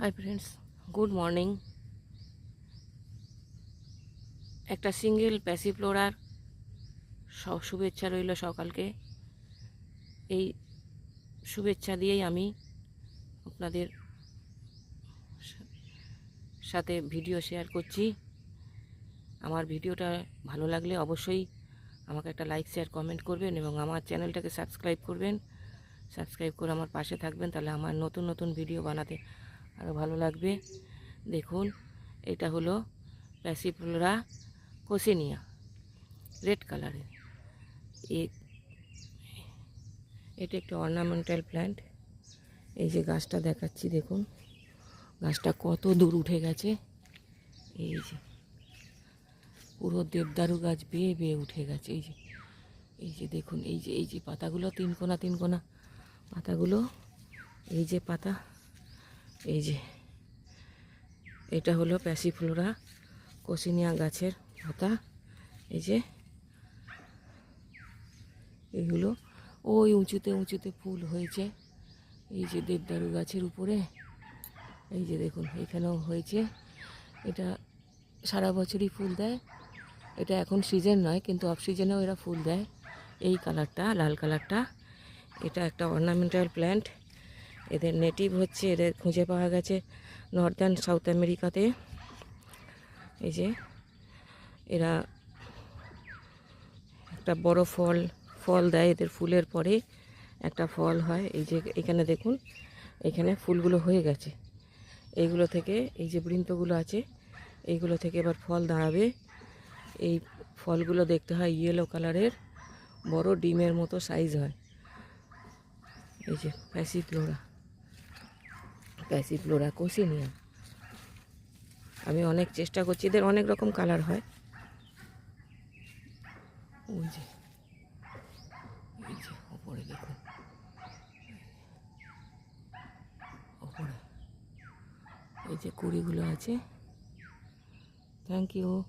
High friends good morning একটা single প্যাসিফ্লোরার শুভেচ্ছা রইল সকালকে। এই শুভেচ্ছা দিয়েই আমি আপনাদের সাথে ভিডিও শেয়ার করছি। আমার ভিডিওটা ভালো লাগলে অবশ্যই আমাকে একটা লাইক শেয়ার কমেন্ট করবেন এবং আমার চ্যানেলটাকে সাবস্ক্রাইব করবেন। সাবস্ক্রাইব করে আমার পাশে থাকবেন, তাহলে আমার নতুন নতুন ভিডিও বানাতে আরও ভালো লাগবে। দেখুন, এটা হলো প্যাসিফ্লোরা কোসিনিয়া রেড কালারের এটা একটা অর্নামেন্টাল প্ল্যান্ট এই যে গাছটা দেখাচ্ছি, দেখুন। গাছটা কত দূর উঠে গেছে। এই যে, পুরো দেবদারু গাছ বেয়ে বেয়ে উঠে গেছে। এই যে এই যে দেখুন, এই যে এই যে পাতাগুলো, তিন কোনা তিন কোনা পাতাগুলো, এই যে পাতা। এই যে, এটা হলো প্যাসিফ্লোরা কোসিনিয়া গাছের পাতা। এই যে এইগুলো ওই উঁচুতে উঁচুতে ফুল হয়েছে। এই যে দেবদারু গাছের উপরে, এই যে দেখুন, এখানেও হয়েছে। এটা সারা বছরই ফুল দেয়। এটা এখন সিজন নয়, কিন্তু অফ সিজনেও এরা ফুল দেয়। এই কালারটা, লাল কালারটা, এটা একটা অর্নামেন্টাল প্ল্যান্ট। এদের নেটিভ হচ্ছে, এদের খুঁজে পাওয়া গেছে নর্দার্ন সাউথ আমেরিকাতে এই যে, এরা একটা বড় ফল ফল দেয় এদের ফুলের পরে, একটা ফল হয়। এই যে, এখানে দেখুন, এখানে ফুলগুলো হয়ে গেছে। এইগুলো থেকে, এই যে বৃন্তগুলো আছে, এইগুলো থেকে এবার ফল দাঁড়াবে। এই ফলগুলো দেখতে হয় ইয়েলো কালারের বড় ডিমের মতো সাইজ হয়। এই যে প্যাসিফ্লোরা প্যাসিফ্লোরা নিয়ে। আমি অনেক চেষ্টা করছি, এদের অনেক রকম কালার হয়। ওই যে দেখুন। এই যে কুড়িগুলো আছে। Thank you